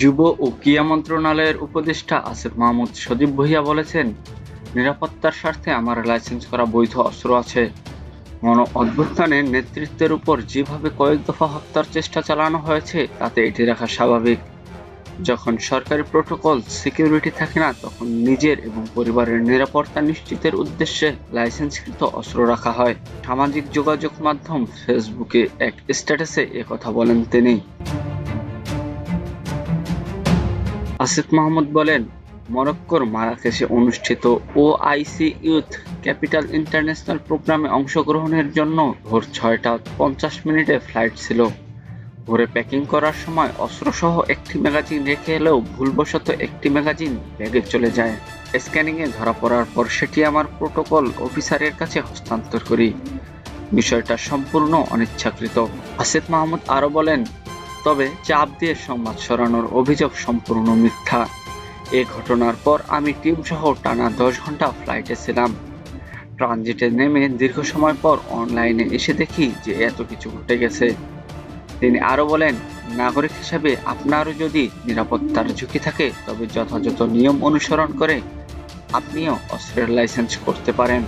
যুব ও ক্রীড়া মন্ত্রণালয়ের উপদেষ্টা আসিফ মাহমুদ সজীব ভুঁইয়া বলেছেন, নিরাপত্তার স্বার্থে আমার লাইসেন্স করা বৈধ অস্ত্র আছে। গণ অভ্যুত্থানের নেতৃত্বের উপর যেভাবে কয়েক দফা হত্যার চেষ্টা চালানো হয়েছে, তাতে এটি রাখা স্বাভাবিক। যখন সরকারি প্রোটোকল সিকিউরিটি থাকে না, তখন নিজের এবং পরিবারের নিরাপত্তা নিশ্চিতের উদ্দেশ্যে লাইসেন্সকৃত অস্ত্র রাখা হয়। সামাজিক যোগাযোগ মাধ্যম ফেসবুকে এক স্ট্যাটাসে কথা বলেন তিনি। আসিফ মাহমুদ বলেন, মরক্কোর মারাকেশে অনুষ্ঠিত ও ওআইসি ইউথ ক্যাপিটাল ইন্টারন্যাশনাল প্রোগ্রামে অংশগ্রহণের জন্য ভোর ছয়টা পঞ্চাশ মিনিটে ফ্লাইট ছিল। ভোরে প্যাকিং করার সময় অস্ত্রসহ একটি ম্যাগাজিন রেখে এলেও ভুলবশত একটি ম্যাগাজিন ব্যাগে চলে যায়। স্ক্যানিংয়ে ধরা পড়ার পর সেটি আমার প্রোটোকল অফিসারের কাছে হস্তান্তর করি। বিষয়টা সম্পূর্ণ অনিচ্ছাকৃত। আসিফ মাহমুদ আরও বলেন তবে চাপ দিয়ে সংবাদ সরানোর অভিযোগ সম্পূর্ণ মিথ্যা। এ ঘটনার পর আমি টিম সহ টানা দশ ঘণ্টা ফ্লাইটে ছিলাম। ট্রানজিটে নেমে দীর্ঘ সময় পর অনলাইনে এসে দেখি যে এত কিছু ঘটে গেছে। তিনি আরও বলেন, নাগরিক হিসাবে আপনারও যদি নিরাপত্তার ঝুঁকি থাকে, তবে যথাযথ নিয়ম অনুসরণ করে আপনিও অস্ত্রের লাইসেন্স করতে পারেন।